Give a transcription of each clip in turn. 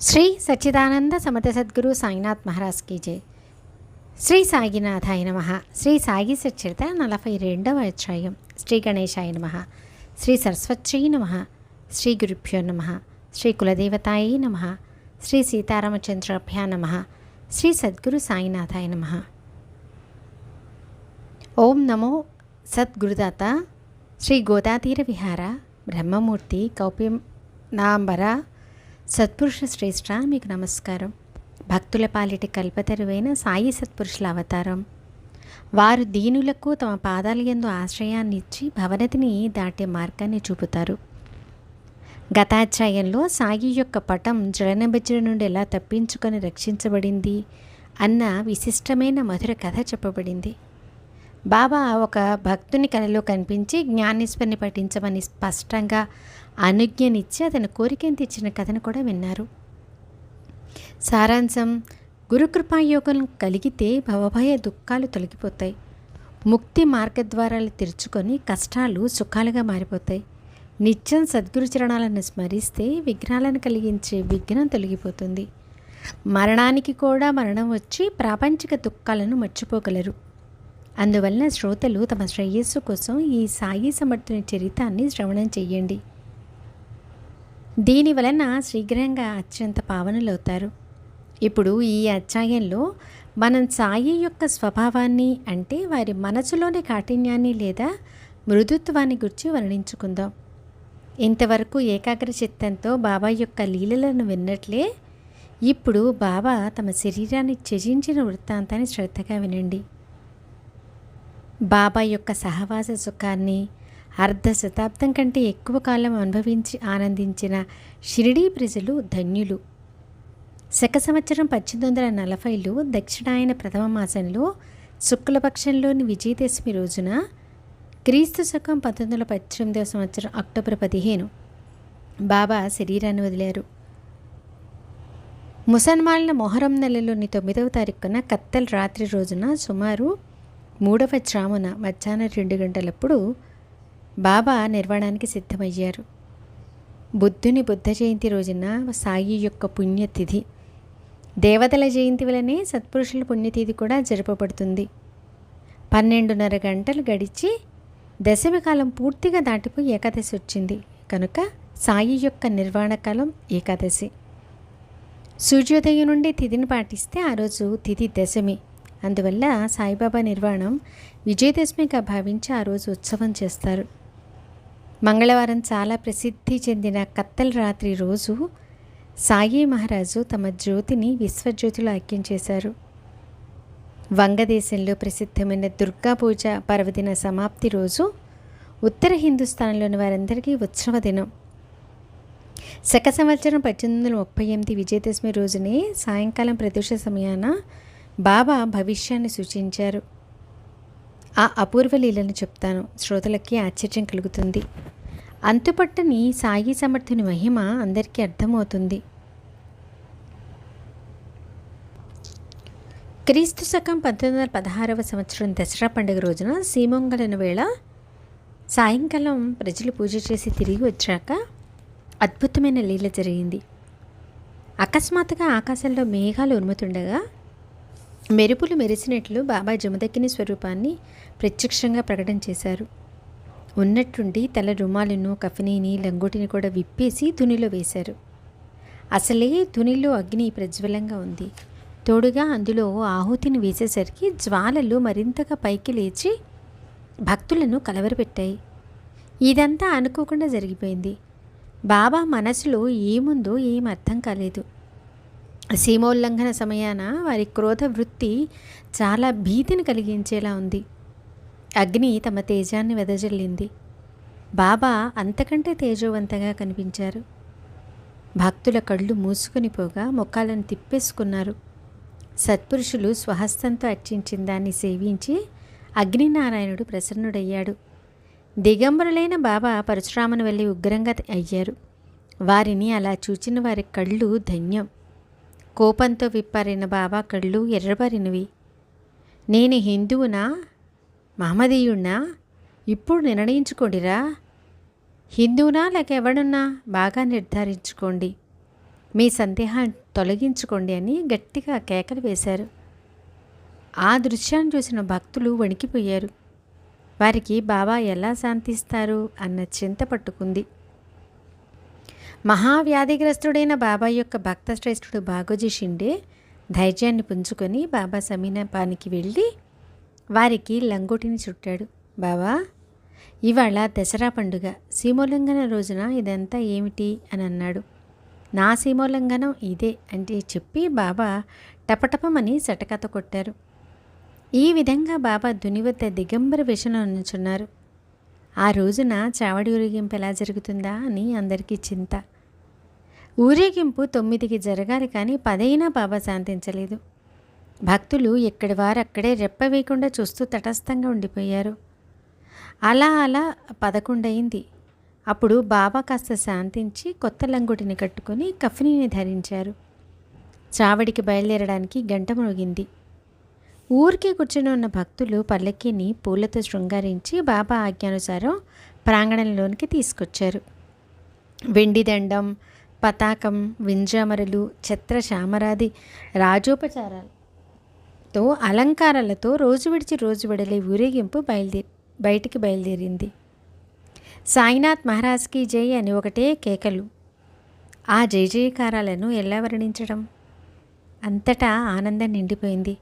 శ్రీ సచ్చిదానంద సమత సద్గురు సాయినాథ్ మహారాజ్ కీ జై. శ్రీ సాయినాథాయ నమ. శ్రీ సాయి సచ్చరిత నలభై రెండవ అధ్యాయం. శ్రీ గణేశాయ నమ. శ్రీ సరస్వత్యై నమ. శ్రీ గురుభ్యో నమ. శ్రీ కులదేవతాయ నమ. శ్రీ సీతారామచంద్రభ్యా నమ. శ్రీ సద్గురు సాయినాథాయ నమ. ఓం నమో సద్గురుదాత. శ్రీ గోదాతీర విహార బ్రహ్మమూర్తి కౌప్యం నాంబర సత్పురుష శ్రేష్ఠ మీకు నమస్కారం. భక్తుల పాలిటి కల్పతరువైన సాయి సత్పురుషుల అవతారం. వారు దీనులకు తమ పాదాల యందు ఆశ్రయాన్ని ఇచ్చి భవనతిని దాటే మార్గాన్ని చూపుతారు. గతాధ్యాయంలో సాయి యొక్క పటం జలనబజ్ర నుండి ఎలా తప్పించుకొని రక్షించబడింది అన్న విశిష్టమైన మధుర కథ చెప్పబడింది. బాబా ఒక భక్తుని కలలో కనిపించి జ్ఞానేశ్వరిని పఠించమని స్పష్టంగా అనుజ్ఞనిచ్చి అతని కోరికను తెచ్చిన కథను కూడా విన్నారు. సారాంశం గురుకృపాయోగం కలిగితే భవభయ దుఃఖాలు తొలగిపోతాయి. ముక్తి మార్గద్వారాలు తెరుచుకొని కష్టాలు సుఖాలుగా మారిపోతాయి. నిత్యం సద్గురు చరణాలను స్మరిస్తే విఘ్నాలను కలిగించే విఘ్నం తొలగిపోతుంది. మరణానికి కూడా మరణం వచ్చి ప్రాపంచిక దుఃఖాలను మర్చిపోగలరు. అందువలన శ్రోతలు తమ శ్రేయస్సు కోసం ఈ సాయి సమర్థుని చరితాన్ని శ్రవణం చెయ్యండి దీని వలన శీఘ్రంగా అత్యంత పావనులవుతారు. ఇప్పుడు ఈ అధ్యాయంలో మనం సాయి యొక్క స్వభావాన్ని అంటే వారి మనసులోని కాఠిన్యాన్ని లేదా మృదుత్వాన్ని గురించి వర్ణించుకుందాం. ఇంతవరకు ఏకాగ్ర చిత్తంతో బాబా యొక్క లీలలను విన్నట్లే ఇప్పుడు బాబా తమ శరీరాన్ని త్యజించిన వృత్తాంతాన్ని శ్రద్ధగా వినండి. బాబా యొక్క సహవాస సుఖాన్ని అర్ధ శతాబ్దం కంటే ఎక్కువ కాలం అనుభవించి ఆనందించిన షిరిడీ ప్రజలు ధన్యులు. శక సంవత్సరం పద్దెనిమిది వందల నలభైలో దక్షిణాయన ప్రథమ మాసంలో శుక్లపక్షంలోని విజయదశమి రోజున క్రీస్తు శకం పంతొమ్మిది వందల పద్దెనిమిదవ సంవత్సరం అక్టోబర్ పదిహేను. బాబా శరీరాన్ని వదిలారు. ముసల్మాన్ల మొహరం నెలలోని తొమ్మిదవ తారీఖున కత్తల్ రాత్రి రోజున సుమారు మూడవ జామున మధ్యాహ్నం రెండు గంటలప్పుడు బాబా నిర్వాణానికి సిద్ధమయ్యారు. బుద్ధుని బుద్ధ జయంతి రోజున సాయి యొక్క పుణ్యతిథి. దేవతల జయంతి వలనే సత్పురుషుల పుణ్యతిథి కూడా జరపబడుతుంది. పన్నెండున్నర గంటలు గడిచి దశమి కాలం పూర్తిగా దాటిపోయి ఏకాదశి వచ్చింది. కనుక సాయి యొక్క నిర్వాణ కాలం ఏకాదశి. సూర్యోదయం నుండి తిథిని పాటిస్తే ఆ రోజు తిథి దశమి. అందువల్ల సాయిబాబా నిర్వాణం విజయదశమిగా భావించి ఆ రోజు ఉత్సవం చేస్తారు. మంగళవారం చాలా ప్రసిద్ధి చెందిన కత్తల్ రాత్రి రోజు సాయి మహారాజు తమ జ్యోతిని విశ్వజ్యోతిలో ఐక్యం చేశారు. వంగదేశంలో ప్రసిద్ధమైన దుర్గా పూజ పర్వదిన సమాప్తి రోజు ఉత్తర హిందుస్థాన్లోని వారందరికీ ఉత్సవ దినం. శక సంవత్సరం పద్దెనిమిది వందల ముప్పై ఎనిమిది విజయదశమి రోజునే సాయంకాలం ప్రదోష సమయాన బాబా భవిష్యాన్ని సూచించారు. ఆ అపూర్వ లీలను చెప్తాను. శ్రోతలకి ఆశ్చర్యం కలుగుతుంది. అంతుపట్టని సాయి సమర్థుని మహిమ అందరికీ అర్థమవుతుంది. క్రీస్తు శకం పంతొమ్మిది వందల పదహారవ సంవత్సరం దసరా పండుగ రోజున సీమంగళన వేళ సాయంకాలం ప్రజలు పూజ చేసి తిరిగి వచ్చాక అద్భుతమైన లీల జరిగింది. అకస్మాత్తుగా ఆకాశంలో మేఘాలు ఉరుముతుండగా మెరుపులు మెరిసినట్లు బాబా జమదక్కిని స్వరూపాన్ని ప్రత్యక్షంగా ప్రకటన చేశారు. ఉన్నట్టుండి తల రుమాలును కఫనీని లంగోటిని కూడా విప్పేసి ధునిలో వేశారు. అసలే ధునిలో అగ్ని ప్రజ్వలంగా ఉంది. తోడుగా అందులో ఆహుతిని వేసేసరికి జ్వాలలు మరింతగా పైకి లేచి భక్తులను కలవరపెట్టాయి. ఇదంతా అనుకోకుండా జరిగిపోయింది. బాబా మనసులో ఏముందో ఏం అర్థం కాలేదు. సీమోల్లంఘన సమయాన వారి క్రోధ వృత్తి చాలా భీతిని కలిగించేలా ఉంది. అగ్ని తమ తేజాన్ని వెదజల్లింది. బాబా అంతకంటే తేజోవంతంగా కనిపించారు. భక్తుల కళ్ళు మూసుకొని పోగా ముఖాలను తిప్పేసుకున్నారు. సత్పురుషులు స్వహస్తంతో అర్చించిన దాన్ని సేవించి అగ్నినారాయణుడు ప్రసన్నుడయ్యాడు. దిగంబరులైన బాబా పరశురామను వెళ్ళి ఉగ్రంగా అయ్యారు. వారిని అలా చూచిన వారి కళ్ళు ధన్యం. కోపంతో విప్పారిన బాబా కళ్ళు ఎర్రబారినవి. నేను హిందువునా? మహమదీయుణ్ణా ఇప్పుడు నిర్ణయించుకోండిరా. హిందువునా లేక ఎవడున్నా? బాగా నిర్ధారించుకోండి. మీ సందేహాన్ని తొలగించుకోండి అని గట్టిగా కేకలు వేశారు. ఆ దృశ్యాన్ని చూసిన భక్తులు వణికిపోయారు. వారికి బాబా ఎలా శాంతిస్తారు? అన్న చింత పట్టుకుంది. మహావ్యాధిగ్రస్తుడైన బాబా యొక్క భక్త శ్రేష్ఠుడు బాగోజీ షిండే ధైర్యాన్ని పుంజుకొని బాబా సమీనపానికి వెళ్ళి వారికి లంగోటిని చుట్టాడు. బాబా ఇవాళ దసరా పండుగ. సీమోల్లంఘన రోజున ఇదంతా ఏమిటి? అని అన్నాడు. నా సీమోల్లంఘనం ఇదే అంటే చెప్పి బాబా టపటపమని సటకత కొట్టారు. ఈ విధంగా బాబా దునివద్ద దిగంబర వేషంలో నుంచున్నారు. ఆ రోజున చావడి ఊరేగింపు ఎలా జరుగుతుందా? అని అందరికీ చింత. ఊరేగింపు తొమ్మిదికి జరగాలి కానీ పదైనా బాబా శాంతించలేదు. భక్తులు ఎక్కడి వారు అక్కడే రెప్ప వేయకుండా చూస్తూ తటస్థంగా ఉండిపోయారు. అలా అలా పదకొండయింది. అప్పుడు బాబా కాస్త శాంతించి కొత్త లంగుటిని కట్టుకొని కఫనీని ధరించారు. చావడికి బయలుదేరడానికి గంట మోగింది. ఊరికి కూర్చుని ఉన్న భక్తులు పల్లకిని పూలతో శృంగారించి బాబా ఆజ్ఞానుసారం ప్రాంగణంలోనికి తీసుకొచ్చారు. వెండి దండం పతాకం వింజామరలు ఛత్ర శామరాది రాజోపచారాలు తో అలంకారాలతో రోజు విడిచి రోజు విడలే ఊరేగింపు బయలుదేరి బయటికి బయలుదేరింది. సాయినాథ్ మహారాజ్కి జై అని ఒకటే కేకలు. ఆ జయ జయకారాలను ఎలా వర్ణించడం? అంతటా ఆనందం నిండిపోయింది.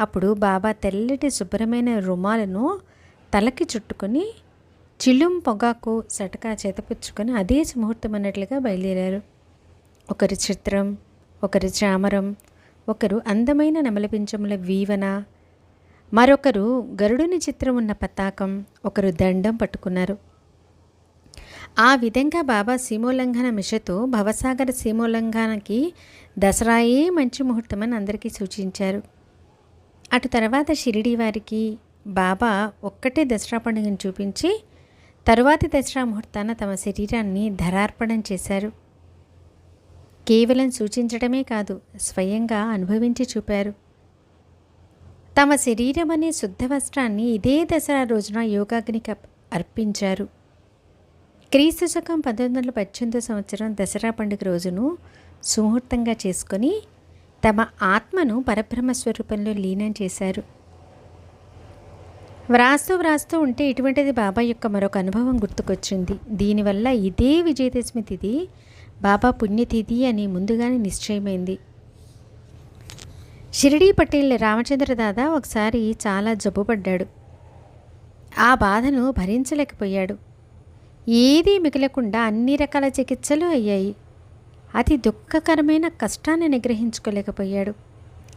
అప్పుడు బాబా తెల్లటి శుభ్రమైన రుమాలను తలకి చుట్టుకొని చిల్లుం పొగాకు సటకా చేతపుచ్చుకొని అదే ముహూర్తం అన్నట్లుగా బయలుదేరారు. ఒకరి చిత్రం ఒకరి చామరం ఒకరు అందమైన నమలపించముల వీవన మరొకరు గరుడుని చిత్రం ఉన్న పతాకం ఒకరు దండం పట్టుకున్నారు. ఆ విధంగా బాబా సీమోల్లంఘన మిషతో భవసాగర సీమోల్లంఘనకి దసరాయే మంచి ముహూర్తమని అందరికీ సూచించారు. అటు తర్వాత షిరిడి వారికి బాబా ఒక్కటే దసరా పండుగను చూపించి తరువాతి దసరా ముహూర్తాన తమ శరీరాన్ని ధరార్పణం చేశారు. కేవలం సూచించడమే కాదు స్వయంగా అనుభవించి చూపారు. తమ శరీరం అనే శుద్ధ వస్త్రాన్ని ఇదే దసరా రోజున యోగాగ్నికి అర్పించారు. క్రీస్తు శకం పంతొమ్మిది వందల పద్దెనిమిదో సంవత్సరం దసరా పండుగ రోజును సుముహూర్తంగా చేసుకొని తమ ఆత్మను పరబ్రహ్మ స్వరూపంలో లీనం చేశారు. వ్రాస్తూ వ్రాస్తూ ఉంటే ఇటువంటిది బాబా యొక్క మరొక అనుభవం గుర్తుకొచ్చింది. దీనివల్ల ఇదే విజయదశమి తిథి బాబా పుణ్యతిథి అని ముందుగానే నిశ్చయమైంది. షిరిడీ పటేల్ రామచంద్ర దాదా ఒకసారి చాలా జబ్బుపడ్డాడు. ఆ బాధను భరించలేకపోయాడు. ఏదీ మిగలకుండా అన్ని రకాల చికిత్సలు అయ్యాయి. అతి దుఃఖకరమైన కష్టాన్ని నిగ్రహించుకోలేకపోయాడు.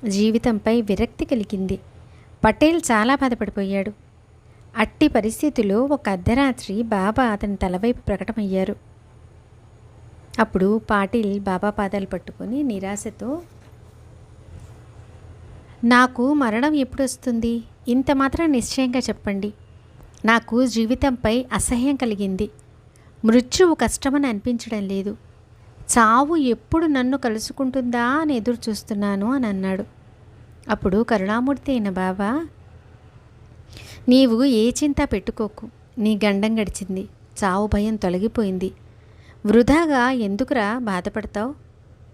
జీవితంపై విరక్తి కలిగింది. పటేల్ చాలా బాధపడిపోయాడు. అట్టి పరిస్థితిలో ఒక అర్ధరాత్రి బాబా అతని తలవైపు ప్రకటమయ్యారు. అప్పుడు పాటిల్ బాబా పాదాలు పట్టుకొని నిరాశతో నాకు మరణం ఎప్పుడు వస్తుంది ఇంత మాత్రం నిశ్చయంగా చెప్పండి. నాకు జీవితంపై అసహ్యం కలిగింది. మృత్యువు కష్టమని అనిపించడం లేదు. చావు ఎప్పుడు నన్ను కలుసుకుంటుందా అని ఎదురు చూస్తున్నాను అని అన్నాడు. అప్పుడు కరుణామూర్తి అయిన బాబా నీవు ఏ చింత పెట్టుకోకు. నీ గండం గడిచింది. చావు భయం తొలగిపోయింది. వృధాగా ఎందుకురా బాధపడతావు?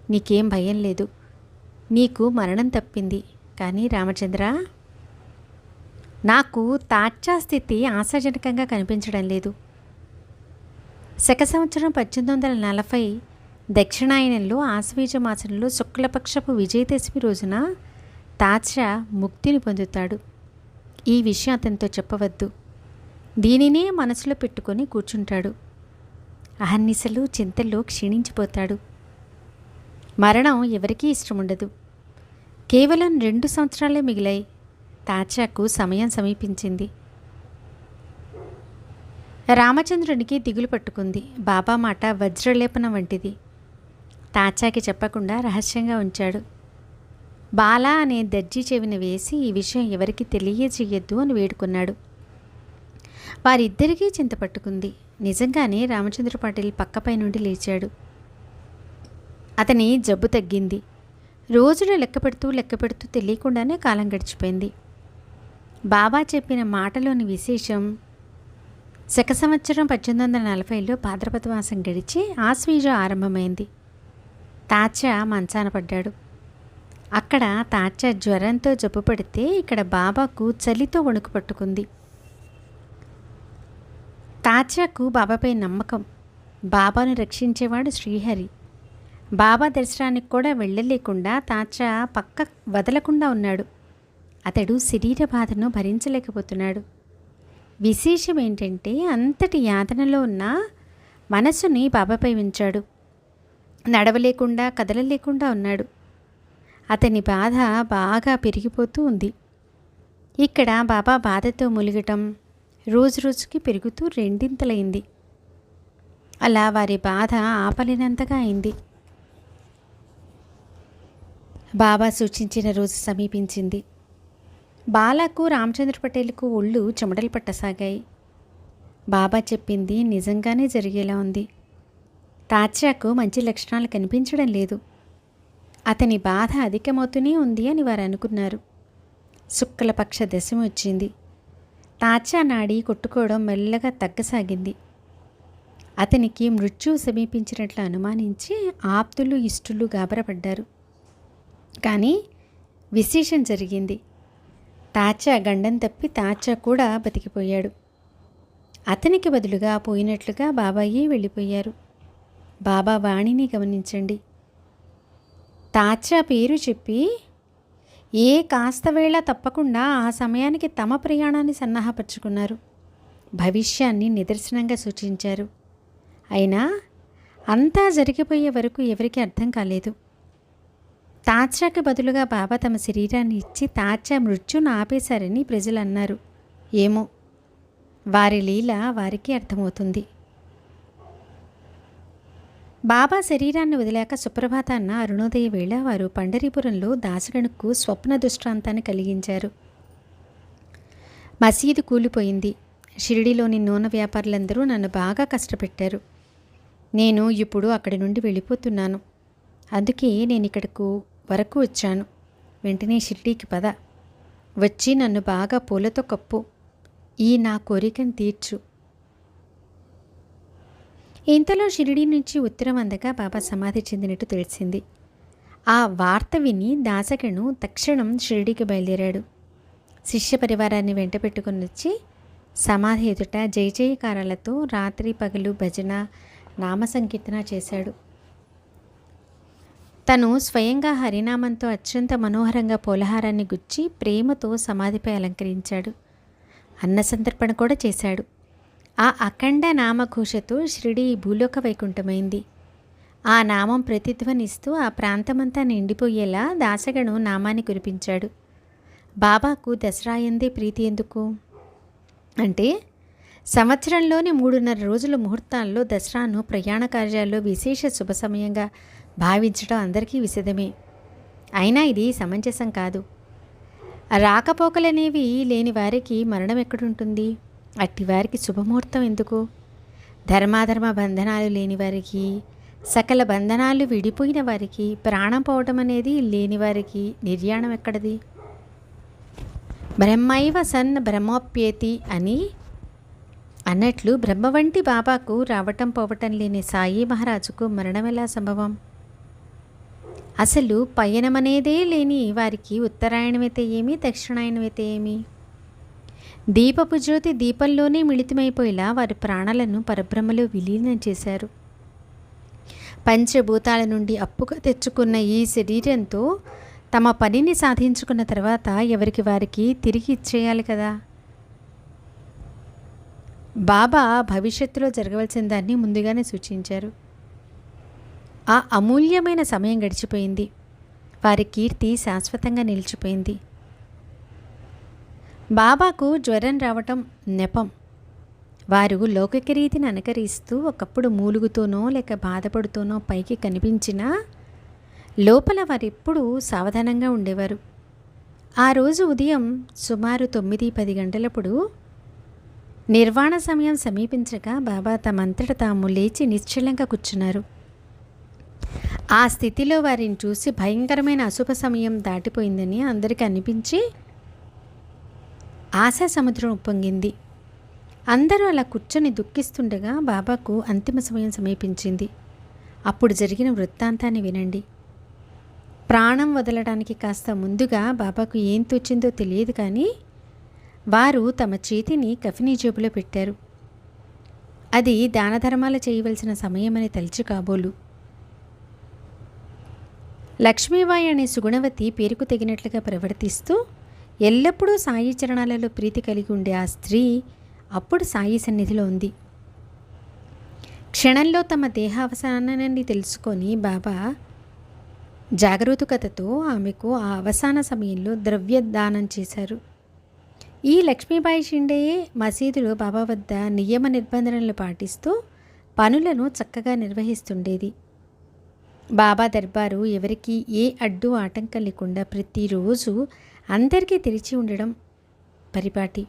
నీకేం భయం లేదు. నీకు మరణం తప్పింది. కానీ రామచంద్ర నాకు తాచా స్థితి ఆశాజనకంగా కనిపించడం లేదు. శక సంవత్సరం పద్దెనిమిది వందల నలభై దక్షిణాయనంలో ఆశ్వీజ మాసంలో శుక్లపక్షపు విజయదశమి రోజున తాచా ముక్తిని పొందుతాడు. ఈ విషయం అతనితో చెప్పవద్దు. దీనినే మనసులో పెట్టుకొని కూర్చుంటాడు. అహర్నిశలు చింతల్లో క్షీణించిపోతాడు. మరణం ఎవరికీ ఇష్టం ఉండదు కేవలం రెండు సంవత్సరాలే మిగిలాయి. తాచాకు సమయం సమీపించింది. రామచంద్రునికి దిగులు పట్టుకుంది. బాబా మాట వజ్రలేపనం వంటిది. తాచాకి చెప్పకుండా రహస్యంగా ఉంచాడు. బాలా అనే దర్జీ చెవిని వేసి ఈ విషయం ఎవరికి తెలియజేయొద్దు అని వేడుకున్నాడు. వారిద్దరికీ చింత పట్టుకుంది. నిజంగానే రామచంద్ర పాటిల్ పక్కపై నుండి లేచాడు. అతని జబ్బు తగ్గింది. రోజులు లెక్క పెడుతూ లెక్క పెడుతూ తెలియకుండానే కాలం గడిచిపోయింది. బాబా చెప్పిన మాటలోని విశేషం శక సంవత్సరం పద్దెనిమిది వందల నలభైలో భాద్రపద మాసం గడిచి ఆశ్వీజ ఆరంభమైంది. తాచా మంచాన పడ్డాడు. అక్కడ తాచా జ్వరంతో జబ్బు పడితే ఇక్కడ బాబాకు చలితో వణుకు పట్టుకుంది. తాచాకు బాబాపై నమ్మకం. బాబాను రక్షించేవాడు శ్రీహరి. బాబా దర్శనానికి కూడా వెళ్ళలేకుండా తాచా పక్క వదలకుండా ఉన్నాడు. అతడు శరీర బాధను భరించలేకపోతున్నాడు. విశేషం ఏంటంటే అంతటి యాతనలో ఉన్న మనసుని బాబాపై ఉంచాడు. నడవలేకుండా కదలలేకుండా ఉన్నాడు. అతని బాధ బాగా పెరిగిపోతూ ఉంది. ఇక్కడ బాబా బాధతో ములిగటం రోజు రోజుకి పెరుగుతూ రెండింతలైంది. అలా వారి బాధ ఆపలేనంతగా అయింది. బాబా సూచించిన రోజు సమీపించింది. బాలాకు రామచంద్ర పటేల్కు ఒళ్ళు చెమటలు పట్టసాగాయి. బాబా చెప్పింది నిజంగానే జరిగేలా ఉంది. తాచాకు మంచి లక్షణాలు కనిపించడం లేదు. అతని బాధ అధికమవుతూనే ఉంది అని వారు అనుకున్నారు. శుక్లపక్ష దశమి వచ్చింది. తాచా నాడి కొట్టుకోవడం మెల్లగా తగ్గసాగింది. అతనికి మృత్యువు సమీపించినట్లు అనుమానించి ఆప్తులు ఇష్టులు గాబరపడ్డారు. కానీ విశేషం జరిగింది. తాచా గండం తప్పి తాచా కూడా బతికిపోయాడు. అతనికి బదులుగా పోయినట్లుగా బాబాయి వెళ్ళిపోయారు. బాబా వాణిని గమనించండి. తాచా పేరు చెప్పి ఏ కాస్త వేళ తప్పకుండా ఆ సమయానికి తమ ప్రయాణాన్ని సన్నాహపరుచుకున్నారు. భవిష్యాన్ని నిదర్శనంగా సూచించారు. అయినా అంతా జరిగిపోయే వరకు ఎవరికి అర్థం కాలేదు. తాచాకి బదులుగా బాబా తమ శరీరాన్ని ఇచ్చి తాచా మృత్యును ఆపేశారని ప్రజలు అన్నారు. ఏమో? వారి లీల వారికి అర్థమవుతుంది. బాబా శరీరాన్ని వదిలాక సుప్రభాతాన్న అరుణోదయ వేళ వారు పండరీపురంలో దాసగణుకు స్వప్న దృష్టాంతాన్ని కలిగించారు. మసీదు కూలిపోయింది. షిరిడిలోని నూనె వ్యాపారులందరూ నన్ను బాగా కష్టపెట్టారు. నేను ఇప్పుడు అక్కడి నుండి వెళ్ళిపోతున్నాను. అందుకే నేను ఇక్కడకు వరకు వచ్చాను. వెంటనే షిరిడీకి పద. వచ్చి నన్ను బాగా పూలతో కప్పు. ఈ నా కోరికను తీర్చు. ఇంతలో షిరిడీ నుంచి ఉత్తరం అందగా బాబా సమాధి చెందినట్టు తెలిసింది. ఆ వార్త విని దాసగను తక్షణం షిరిడికి బయలుదేరాడు. శిష్య పరివారాన్ని వెంట పెట్టుకుని వచ్చి సమాధి ఎదుట జయజయకారాలతో రాత్రి పగలు భజన నామ సంకీర్తన చేశాడు. తను స్వయంగా హరినామంతో అత్యంత మనోహరంగా పోలహారాన్ని గుచ్చి ప్రేమతో సమాధిపై అలంకరించాడు. అన్న సంతర్పణ కూడా చేశాడు. ఆ అఖండ నామఘోషతో షిరిడి భూలోక వైకుంఠమైంది. ఆ నామం ప్రతిధ్వనిస్తూ ఆ ప్రాంతమంతా నిండిపోయేలా దాసగను నామాన్ని కురిపించాడు. బాబాకు దసరా ఎందే ప్రీతి ఎందుకు? అంటే సంవత్సరంలోని మూడున్నర రోజుల ముహూర్తాల్లో దసరాను ప్రయాణ కార్యాల్లో విశేష శుభ సమయంగా భావించడం అందరికీ విశదమే. అయినా ఇది సమంజసం కాదు. రాకపోకలనేవి లేని వారికి మరణం ఎక్కడుంటుంది? అట్టివారికి శుభముహూర్తం ఎందుకు? ధర్మాధర్మ బంధనాలు లేని వారికి సకల బంధనాలు విడిపోయిన వారికి ప్రాణం పోవటం అనేది లేని వారికి నిర్యాణం ఎక్కడది? బ్రహ్మైవ సన్ బ్రహ్మోప్యేతి అని అన్నట్లు బ్రహ్మ వంటి బాబాకు రావటం పోవటం లేని సాయి మహారాజుకు మరణం ఎలా సంభవం? అసలు పయనమనేదే లేని వారికి ఉత్తరాయణమైతే ఏమి దక్షిణాయనమైతే ఏమి? దీపపు జ్యోతి దీపంలోనే మిళితమైపోయేలా వారి ప్రాణాలను పరబ్రహ్మలో విలీనం చేశారు. పంచభూతాల నుండి అప్పుగా తెచ్చుకున్న ఈ శరీరంతో తమ పనిని సాధించుకున్న తర్వాత ఎవరికి వారికి తిరిగి ఇచ్చేయాలి కదా? బాబా భవిష్యత్తులో జరగవలసిన దాన్ని ముందుగానే సూచించారు. ఆ అమూల్యమైన సమయం గడిచిపోయింది. వారి కీర్తి శాశ్వతంగా నిలిచిపోయింది. బాబాకు జ్వరం రావటం నెపం. వారు లౌకిక రీతిని అనుకరిస్తూ ఒకప్పుడు మూలుగుతోనో లేక బాధపడుతూనో పైకి కనిపించినా లోపల వారెప్పుడూ సావధానంగా ఉండేవారు. ఆ రోజు ఉదయం సుమారు తొమ్మిది పది గంటలప్పుడు నిర్వాణ సమయం సమీపించగా బాబా తమంతట తాము లేచి నిశ్చలంగా కూర్చున్నారు. ఆ స్థితిలో వారిని చూసి భయంకరమైన అశుభ సమయం దాటిపోయిందని అందరికీ అనిపించి ఆశా సముద్రం ఉప్పొంగింది. అందరూ అలా కూర్చొని దుఃఖిస్తుండగా బాబాకు అంతిమ సమయం సమీపించింది. అప్పుడు జరిగిన వృత్తాంతాన్ని వినండి. ప్రాణం వదలడానికి కాస్త ముందుగా బాబాకు ఏం తోచిందో తెలియదు కానీ వారు తమ చేతిని కఫినీ జేబులో పెట్టారు. అది దాన ధర్మాలు చేయవలసిన సమయమని తలిచి కాబోలు. లక్ష్మీబాయి అనే సుగుణవతి పేరుకు తగినట్లుగా ప్రవర్తిస్తూ ఎల్లప్పుడూ సాయి చరణాలలో ప్రీతి కలిగి ఉండే ఆ స్త్రీ అప్పుడు సాయి సన్నిధిలో ఉంది. క్షణంలో తమ దేహావసానాన్ని తెలుసుకొని బాబా జాగరూకతతో ఆమెకు ఆ అవసాన సమయంలో ద్రవ్య దానం చేశారు. ఈ లక్ష్మీబాయి షిండేయే మసీదులో బాబా వద్ద నియమ నిబంధనలు పాటిస్తూ పనులను చక్కగా నిర్వహిస్తుండేది. బాబా దర్బారు ఎవరికి ఏ అడ్డు ఆటంకం లేకుండా ప్రతిరోజు అందరికీ తెరిచి ఉండడం పరిపాటి.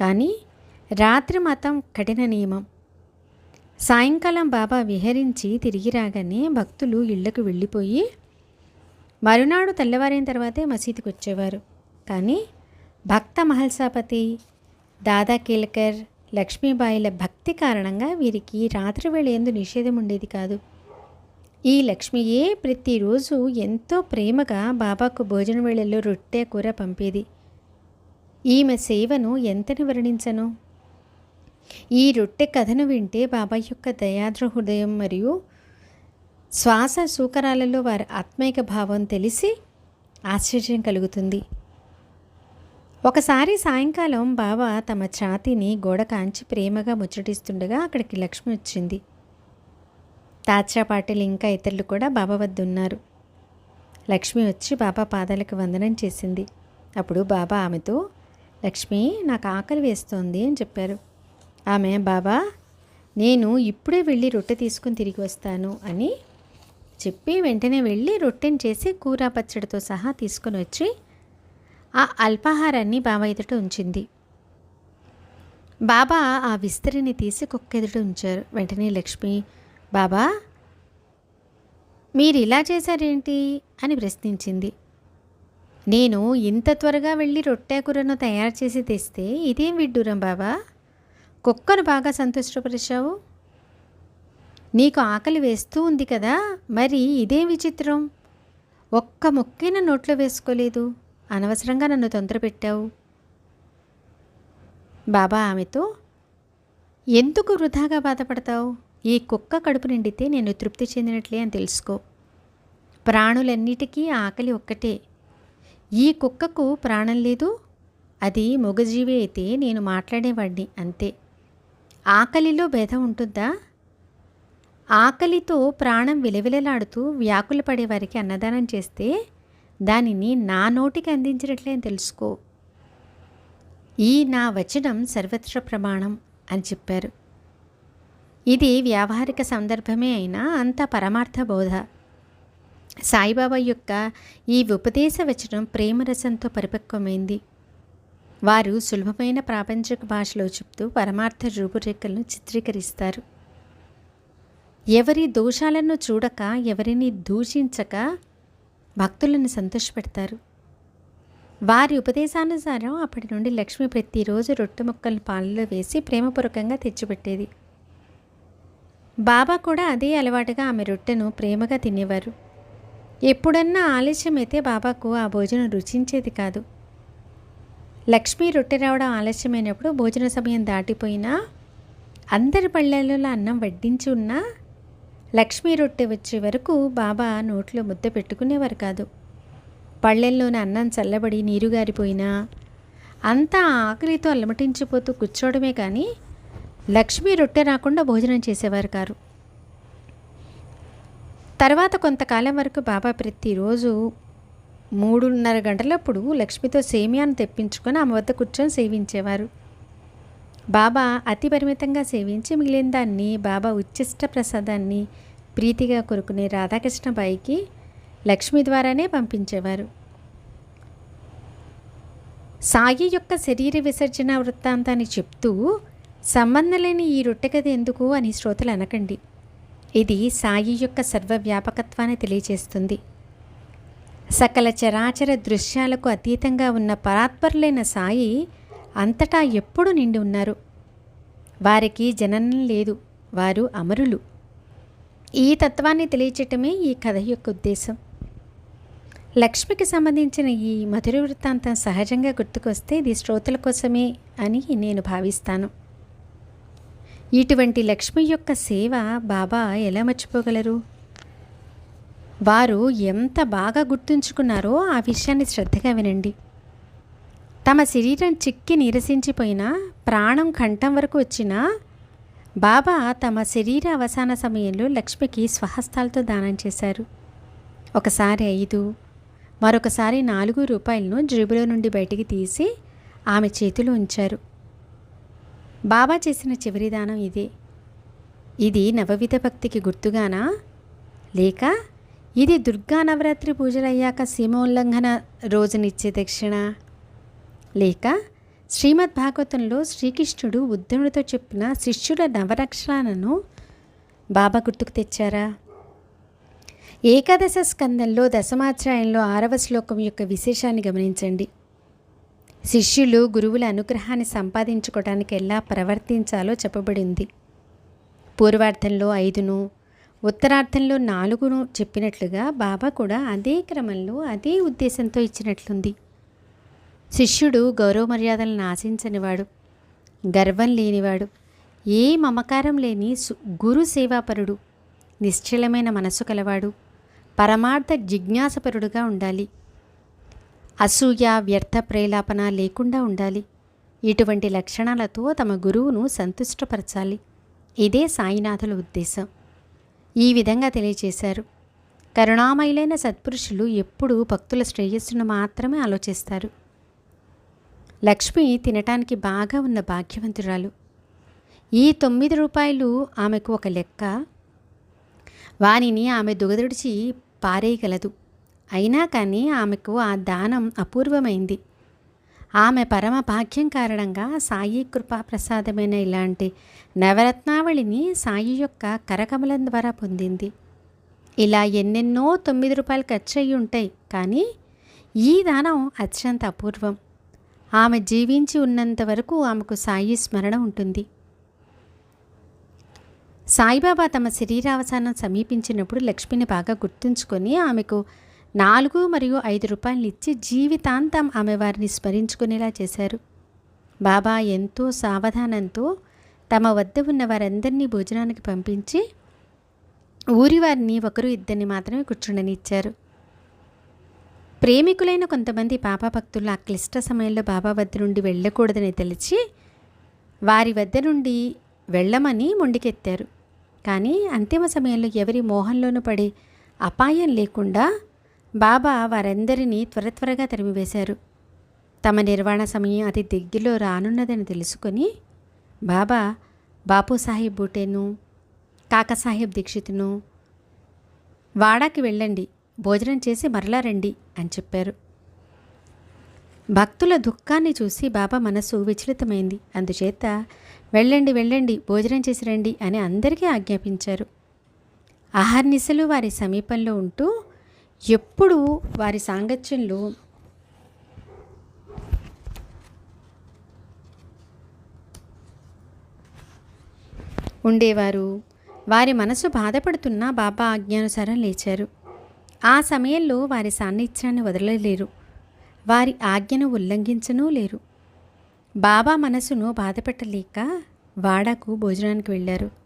కానీ రాత్రి మతం కఠిన నియమం. సాయంకాలం బాబా విహరించి తిరిగి రాగానే భక్తులు ఇళ్ళకు వెళ్ళిపోయి మరునాడు తెల్లవారిన తర్వాతే మసీదుకి వచ్చేవారు. కానీ భక్త మహల్సాపతి దాదా కేల్కర్ లక్ష్మీబాయిల భక్తి కారణంగా వీరికి రాత్రి వేళ ఎందు నిషేధం ఉండేది కాదు. ఈ లక్ష్మియే ప్రతిరోజు ఎంతో ప్రేమగా బాబాకు భోజన వేళల్లో రొట్టె కూర పంపేది. ఈమె సేవను ఎంతని వర్ణించను? ఈ రొట్టె కథను వింటే బాబా యొక్క దయాద్ర హృదయం మరియు శ్వాస సూకరాలలో వారి ఆత్మైక భావం తెలిసి ఆశ్చర్యం కలుగుతుంది. ఒకసారి సాయంకాలం బాబా తమ ఛాతీని గోడ కాంచి ప్రేమగా ముచ్చటిస్తుండగా అక్కడికి లక్ష్మి వచ్చింది. తాత్రా పాటిల్ ఇంకా ఇతరులు కూడా బాబా వద్ద ఉన్నారు లక్ష్మి వచ్చి బాబా పాదాలకు వందనం చేసింది. అప్పుడు బాబా ఆమెతో లక్ష్మి నాకు ఆకలి వేస్తోంది అని చెప్పారు. ఆమె బాబా నేను ఇప్పుడే వెళ్ళి రొట్టె తీసుకుని తిరిగి వస్తాను అని చెప్పి వెంటనే వెళ్ళి రొట్టెని చేసి కూర పచ్చడితో సహా తీసుకొని వచ్చి ఆ అల్పాహారాన్ని బాబా ఎదుట ఉంచింది. బాబా ఆ విస్తరిని తీసి కుక్క ఎదుట ఉంచారు. వెంటనే లక్ష్మి బాబా మీరు ఇలా చేశారేంటి? అని ప్రశ్నించింది. నేను ఇంత త్వరగా వెళ్ళి రొట్టె కూరను తయారు చేసి తెస్తే ఇదేం విడ్డూరం బాబా? కుక్కను బాగా సంతోషపరిచావు. నీకు ఆకలి వేస్తూ ఉంది కదా మరి ఇదేం విచిత్రం. ఒక్క ముక్కైన నోట్లో వేసుకోలేదు. అనవసరంగా నన్ను తొందర పెట్టావు. బాబా ఆమెతో ఎందుకు వృధాగా బాధపడతావు? ఈ కుక్క కడుపు నిండితే నేను తృప్తి చెందినట్లే అని తెలుసుకో. ప్రాణులన్నిటికీ ఆకలి ఒక్కటే. ఈ కుక్కకు ప్రాణం లేదు అది మొగజీవి అయితే నేను మాట్లాడేవాడిని అంతే. ఆకలిలో భేదం ఉంటుందా? ఆకలితో ప్రాణం విలవిలలాడుతూ వ్యాకుల పడేవారికి అన్నదానం చేస్తే దానిని నా నోటికి అందించినట్లే అని తెలుసుకో. ఈ నా వచనం సర్వత్ర ప్రమాణం అని చెప్పారు. ఇది వ్యావహారిక సందర్భమే అయినా అంత పరమార్థ బోధ. సాయిబాబా యొక్క ఈ ఉపదేశ వచనం ప్రేమరసంతో పరిపక్వమైంది. వారు సులభమైన ప్రాపంచిక భాషలో చెప్తూ పరమార్థ రూపురేఖలను చిత్రీకరిస్తారు. ఎవరి దోషాలను చూడక ఎవరిని దూషించక భక్తులను సంతోషపెడతారు. వారి ఉపదేశానుసారం అప్పటి నుండి లక్ష్మి ప్రతిరోజు రొట్టె ముక్కలను పాలలో వేసి ప్రేమపూర్వకంగా తెచ్చిపెట్టేది. బాబా కూడా అదే అలవాటుగా ఆమె రొట్టెను ప్రేమగా తినేవారు. ఎప్పుడన్నా ఆలస్యమైతే బాబాకు ఆ భోజనం రుచించేది కాదు. లక్ష్మీ రొట్టె రావడం ఆలస్యమైనప్పుడు భోజన సమయం దాటిపోయినా అందరి పళ్ళెలలో అన్నం వడ్డించి ఉన్నా లక్ష్మీ రొట్టె వచ్చే వరకు బాబా నోట్లో ముద్ద పెట్టుకునేవారు కాదు. పళ్ళెల్లోని అన్నం చల్లబడి నీరు గారిపోయినా అంతా ఆకలితో అలమటించిపోతూ కూర్చోవడమే కానీ లక్ష్మీ రొట్టె రాకుండా భోజనం చేసేవారు కారు. తర్వాత కొంతకాలం వరకు బాబా ప్రతిరోజు మూడున్నర గంటలప్పుడు లక్ష్మితో సేమియాను తెప్పించుకొని ఆమె వద్ద కూర్చొని సేవించేవారు. బాబా అతి పరిమితంగా సేవించి మిగిలిన దాన్ని బాబా ఉచ్చిష్ట ప్రసాదాన్ని ప్రీతిగా కొరుకునే రాధాకృష్ణబాయికి లక్ష్మి ద్వారానే పంపించేవారు. సాయి యొక్క శరీర విసర్జన వృత్తాంతాన్ని చెప్తూ సంబంధం లేని ఈ రొట్టె కథ ఎందుకు అని శ్రోతలు అనకండి. ఇది సాయి యొక్క సర్వవ్యాపకత్వాన్ని తెలియచేస్తుంది. సకల చరాచర దృశ్యాలకు అతీతంగా ఉన్న పరాత్పరులైన సాయి అంతటా ఎప్పుడు నిండి ఉన్నారు. వారికి జననం లేదు వారు అమరులు. ఈ తత్వాన్ని తెలియచటమే ఈ కథ యొక్క ఉద్దేశం. లక్ష్మికి సంబంధించిన ఈ మధుర వృత్తాంతం సహజంగా గుర్తుకొస్తే ఇది శ్రోతల కోసమే అని నేను భావిస్తాను. ఇటువంటి లక్ష్మి యొక్క సేవ బాబా ఎలా మర్చిపోగలరు? వారు ఎంత బాగా గుర్తుంచుకున్నారో ఆ విషయాన్ని శ్రద్ధగా వినండి. తమ శరీరం చిక్కి నీరసించిపోయినా ప్రాణం కంఠం వరకు వచ్చినా బాబా తమ శరీర అవసాన సమయంలో లక్ష్మికి స్వహస్తాలతో దానం చేశారు. ఒకసారి ఐదు మరొకసారి నాలుగు రూపాయలను జేబులో నుండి బయటికి తీసి ఆమె చేతిలో ఉంచారు. బాబా చేసిన చివరి దానం ఇదే. ఇది నవవిధ భక్తికి గుర్తుగానా? లేక ఇది దుర్గా నవరాత్రి పూజలయ్యాక సీమోల్లంఘన రోజునిచ్చే దక్షిణ? లేక శ్రీమద్ భాగవతంలో శ్రీకృష్ణుడు ఉద్ధవుడితో చెప్పిన శిష్యుల నవరక్షణను బాబా గుర్తుకు తెచ్చారా? ఏకాదశ స్కందంలో దశమాధ్యాయంలో ఆరవ శ్లోకం యొక్క విశేషాన్ని గమనించండి. శిష్యులు గురువుల అనుగ్రహాన్ని సంపాదించుకోవడానికి ఎలా ప్రవర్తించాలో చెప్పబడింది. పూర్వార్థంలో ఐదును ఉత్తరార్థంలో నాలుగును చెప్పినట్లుగా బాబా కూడా అదే క్రమంలో అదే ఉద్దేశంతో ఇచ్చినట్లుంది. శిష్యుడు గౌరవ మర్యాదలను ఆశించనివాడు గర్వం లేనివాడు ఏ మమకారం లేని గురు సేవాపరుడు నిశ్చలమైన మనసు కలవాడు పరమార్థ జిజ్ఞాసపరుడుగా ఉండాలి. అసూయ వ్యర్థ ప్రేలాపన లేకుండా ఉండాలి. ఇటువంటి లక్షణాలతో తమ గురువును సంతుష్టపరచాలి. ఇదే సాయినాథుల ఉద్దేశం. ఈ విధంగా తెలియచేశారు. కరుణామయులైన సత్పురుషులు ఎప్పుడూ భక్తుల శ్రేయస్సును మాత్రమే ఆలోచిస్తారు. లక్ష్మి తినటానికి బాగా ఉన్న భాగ్యవంతురాలు. ఈ తొమ్మిది రూపాయలు ఆమెకు ఒక లెక్క. వానిని ఆమె దుగదుడిచి పారేయగలదు. అయినా కానీ ఆమెకు ఆ దానం అపూర్వమైంది. ఆమె పరమ భాగ్యం కారణంగా సాయి కృపా ప్రసాదమైన ఇలాంటి నవరత్నావళిని సాయి యొక్క కరకమలం ద్వారా పొందింది. ఇలా ఎన్నెన్నో తొమ్మిది రూపాయలు ఖర్చు అయి ఉంటాయి కానీ ఈ దానం అత్యంత అపూర్వం. ఆమె జీవించి ఉన్నంత వరకు ఆమెకు సాయి స్మరణ ఉంటుంది. సాయిబాబా తమ శరీరావసానం సమీపించినప్పుడు లక్ష్మిని బాగా గుర్తుంచుకొని ఆమెకు నాలుగు మరియు ఐదు రూపాయలు ఇచ్చి జీవితాంతం ఆమె వారిని స్మరించుకునేలా చేశారు. బాబా ఎంతో సావధానంతో తమ వద్ద ఉన్న వారందరినీ భోజనానికి పంపించి ఊరి వారిని ఒకరు ఇద్దరిని మాత్రమే కూర్చుండనిచ్చారు ప్రేమికులైన కొంతమంది బాబా భక్తులు ఆ క్లిష్ట సమయంలో బాబా వద్ద నుండి వెళ్ళకూడదని తెలిసి వారి వద్ద నుండి వెళ్ళమని మొండికెత్తారు. కానీ అంతిమ సమయంలో ఎవరి మోహంలోనూ పడే అపాయం లేకుండా బాబా వారందరినీ త్వర త్వరగా తరిమివేశారు. తమ నిర్వాణ సమయం అతి దగ్గరలో రానున్నదని తెలుసుకొని బాబా బాపూసాహెబ్ బూటేను కాకసాహెబ్ దీక్షితును వాడాకి వెళ్ళండి భోజనం చేసి మరలా రండి అని చెప్పారు. భక్తుల దుఃఖాన్ని చూసి బాబా మనసు విచలితమైంది. అందుచేత వెళ్ళండి వెళ్ళండి భోజనం చేసి రండి అని అందరికీ ఆజ్ఞాపించారు. ఆహార్నిశలు వారి సమీపంలో ఉంటూ ఎప్పుడు వారి సాంగత్యంలో ఉండేవారు. వారి మనసు బాధపడుతున్నా బాబా ఆజ్ఞానుసారం లేచారు. ఆ సమయంలో వారి సాన్నిధ్యాన్ని వదలలేరు. వారి ఆజ్ఞను ఉల్లంఘించనూ లేరు. బాబా మనసును బాధపెట్టలేక వాడకు భోజనానికి వెళ్ళారు.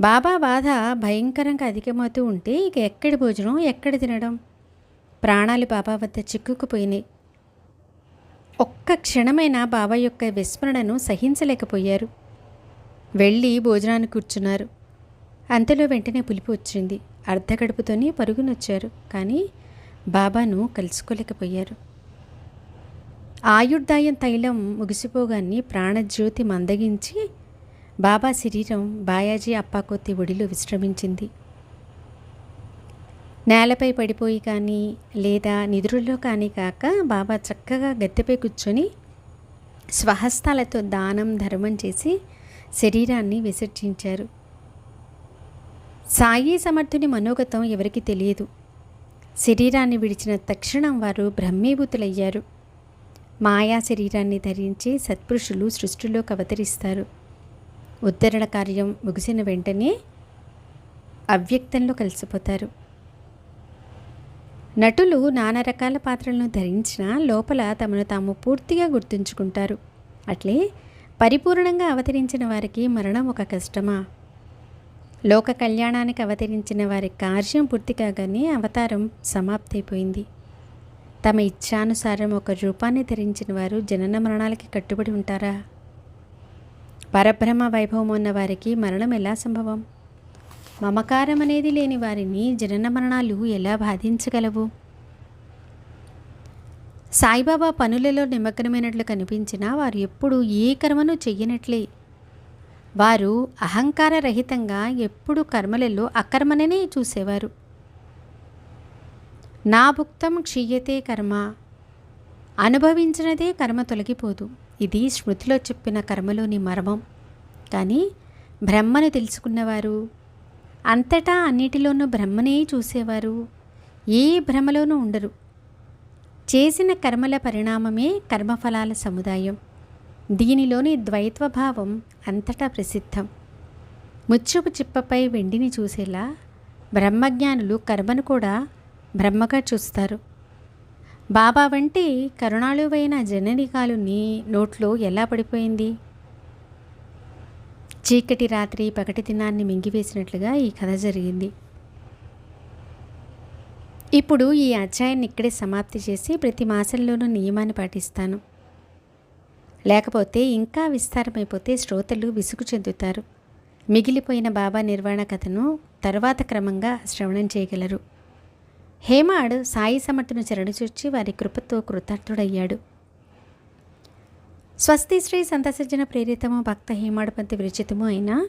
బాబా బాధ భయంకరంగా అధికమవుతూ ఉంటే ఇక ఎక్కడి భోజనం ఎక్కడ తినడం? ప్రాణాలు బాబా వద్ద చిక్కుకుపోయినాయి. ఒక్క క్షణమైన బాబా యొక్క విస్మరణను సహించలేకపోయారు. వెళ్ళి భోజనాన్ని కూర్చున్నారు. అంతలో వెంటనే పులిపి వచ్చింది. అర్ధగడుపుతోనే పరుగునొచ్చారు. కానీ బాబాను కలుసుకోలేకపోయారు. ఆయుర్దాయం తైలం ముగిసిపోగానే ప్రాణజ్యోతి మందగించి బాబా శరీరం బాయాజీ అప్పాకొత్తి ఒడిలో విశ్రమించింది. నేలపై పడిపోయి కానీ లేదా నిధులలో కానీ కాక బాబా చక్కగా గద్దెపై కూర్చొని స్వహస్తాలతో దానం ధర్మం చేసి శరీరాన్ని విసర్జించారు. సాయి సమర్థుని మనోగతం ఎవరికి తెలియదు. శరీరాన్ని విడిచిన తక్షణం వారు బ్రహ్మీభూతులయ్యారు. మాయా శరీరాన్ని ధరించి సత్పురుషులు సృష్టిలోకి అవతరిస్తారు. ఉత్తరణ కార్యం ముగిసిన వెంటనే అవ్యక్తంలో కలిసిపోతారు. నటులు నానా రకాల పాత్రలను ధరించిన లోపల తమను తాము పూర్తిగా గుర్తుంచుకుంటారు. అట్లే పరిపూర్ణంగా అవతరించిన వారికి మరణం ఒక కష్టమా? లోక కళ్యాణానికి అవతరించిన వారి కార్యం పూర్తి కాగానే అవతారం సమాప్తైపోయింది. తమ ఇచ్ఛానుసారం ఒక రూపాన్ని ధరించిన వారు జనన మరణాలకి కట్టుబడి ఉంటారా? పరబ్రహ్మ వైభవం ఉన్న వారికి మరణం ఎలా సంభవం? మమకారం అనేది లేని వారిని జనన మరణాలు ఎలా బాధించగలవు? సాయిబాబా పనులలో నిమగ్నమైనట్లు కనిపించినా వారు ఎప్పుడు ఏ కర్మను చెయ్యనట్లే. వారు అహంకార రహితంగా ఎప్పుడు కర్మలలో అకర్మననే చూసేవారు. నా భుక్తం క్షీయతే కర్మ అనుభవించినదే కర్మ తొలగిపోదు. ఇది స్మృతిలో చెప్పిన కర్మలోని మర్మం. కానీ బ్రహ్మను తెలుసుకున్నవారు అంతటా అన్నిటిలోనూ బ్రహ్మనే చూసేవారు ఏ భ్రమలోనూ ఉండరు. చేసిన కర్మల పరిణామమే కర్మఫలాల సముదాయం. దీనిలోని ద్వైత్వభావం అంతటా ప్రసిద్ధం. ముచ్చుపు చిప్పపై వెండిని చూసేలా బ్రహ్మజ్ఞానులు కర్మను కూడా బ్రహ్మగా చూస్తారు. బాబా వంటి కరుణాళువైన జననికాలుని నోట్లో ఎలా పడిపోయింది? చీకటి రాత్రి పగటి దినాన్ని మింగివేసినట్లుగా ఈ కథ జరిగింది. ఇప్పుడు ఈ అధ్యాయాన్ని ఇక్కడే సమాప్తి చేసి ప్రతి మాసంలోనూ నియమాన్ని పాటిస్తాను. లేకపోతే ఇంకా విస్తారమైపోతే శ్రోతలు విసుగు చెందుతారు. మిగిలిపోయిన బాబా నిర్వాణ కథను తర్వాత క్రమంగా శ్రవణం చేయగలరు. హేమాడు సాయి సమర్థును చరణిచొచ్చి వారి కృపతో కృతార్థుడయ్యాడు స్వస్తి శ్రీ సంతసర్జన ప్రేరితము భక్త హేమాడపంతి విరచితము అయిన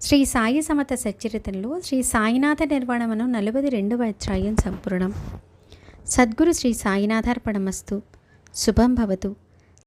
శ్రీ సాయి సమత సచ్చరితంలో శ్రీ సాయినాథ నిర్వాణమను నలభై రెండవ అధ్యాయం సంపూర్ణం. సద్గురు శ్రీ సాయినాథార్పణమస్తు. శుభం భవతు.